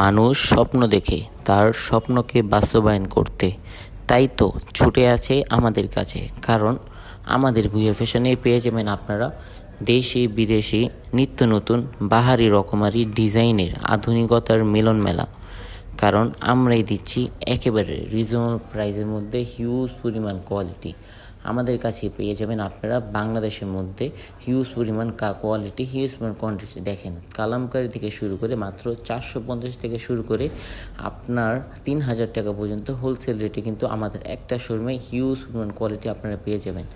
মানুষ স্বপ্ন দেখে, তার স্বপ্নকে বাস্তবায়ন করতে। তাই তো ছুটে আছে আমাদের কাছে, কারণ আমাদের ভুয়া ফ্যাশনে পেয়ে যাবেন আপনারা দেশি, বিদেশি, নিত্য নতুন, বাহারি রকমারি ডিজাইনের আধুনিকতার মিলন মেলা। কারণ আমরাই দিচ্ছি একেবারে রিজনেবল প্রাইসের মধ্যে হিউজ পরিমাণ কোয়ালিটি আমাদের কাছে পেয়ে যাবেন আপনারা বাংলাদেশের মধ্যে হিউজ পরিমাণ কোয়ালিটি হিউজ পরিমাণ কোয়ান্টিটি দেখেন, কালামকারি থেকে শুরু করে মাত্র চারশো পঞ্চাশ থেকে শুরু করে আপনার তিন হাজার টাকা পর্যন্ত হোলসেল রেটে কিন্তু আমাদের একটা শোরুমে হিউজ পরিমাণ কোয়ালিটি আপনারা পেয়ে যাবেন।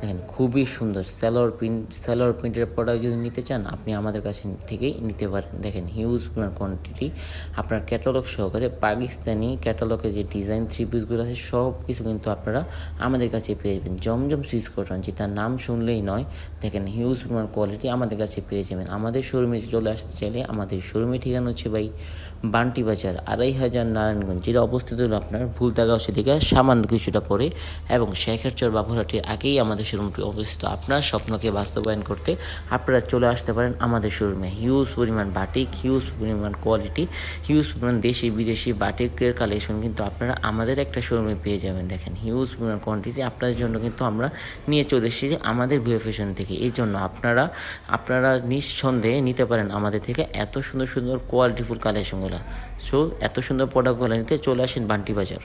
দেখেন, খুবই সুন্দর। স্যালোর প্রিন্ট স্যালোর প্রিন্টের প্রোডাক্ট যদি নিতে চান, আপনি আমাদের কাছে থেকেই নিতে পারেন। দেখেন হিউজ কোয়ান্টিটি আপনার ক্যাটালগ সহকারে পাকিস্তানি ক্যাটালগে যে ডিজাইন থ্রি পিসগুলো আছে সব কিছু কিন্তু আপনারা আমাদের কাছে পেয়ে যাবেন। জমজম সুইচ কটন যে তার নাম শুনলেই নয়। দেখেন হিউজ পরিমাণ কোয়ালিটি আমাদের কাছে পেয়ে যাবেন। আমাদের শোরুমে চলে আসতে চাইলে আমাদের শোরুমে ঠিকানা হচ্ছে ভাই বান্টি বাজার, আড়াই হাজার নারায়ণগঞ্জ। যেটা অবস্থিত হলো আপনার ভুলতাগাঁও সেদিকে, সামান্য কিছুটা পরে। এবং শেখেরচর বাবুরহাটের আগেই আমাদের শোরুমটি অবস্থিত আপনার স্বপ্নকে বাস্তবায়ন করতে আপনারা চলে আসতে পারেন আমাদের শোরুমে। হিউজ পরিমাণ বাটিক, হিউজ পরিমাণ কোয়ালিটি, হিউজ পরিমাণ দেশি, বিদেশি বাটিকের কালেকশন কিন্তু আপনারা আমাদের একটা শোরুমে পেয়ে যাবেন। দেখেন, হিউজ পরিমাণ কোয়ান্টিটি আপনাদের জন্য কিন্তু আমরা নিয়ে চলে এসেছি আমাদের ভিও ফ্যাশন থেকে। এই জন্য আপনারা আপনারা নিঃসন্দেহে নিতে পারেন আমাদের থেকে এত সুন্দর সুন্দর কোয়ালিটিফুল কালেকশনগুলো। সো এত সুন্দর প্রোডাক্টগুলো নিতে চলে আসেন বান্টি বাজার।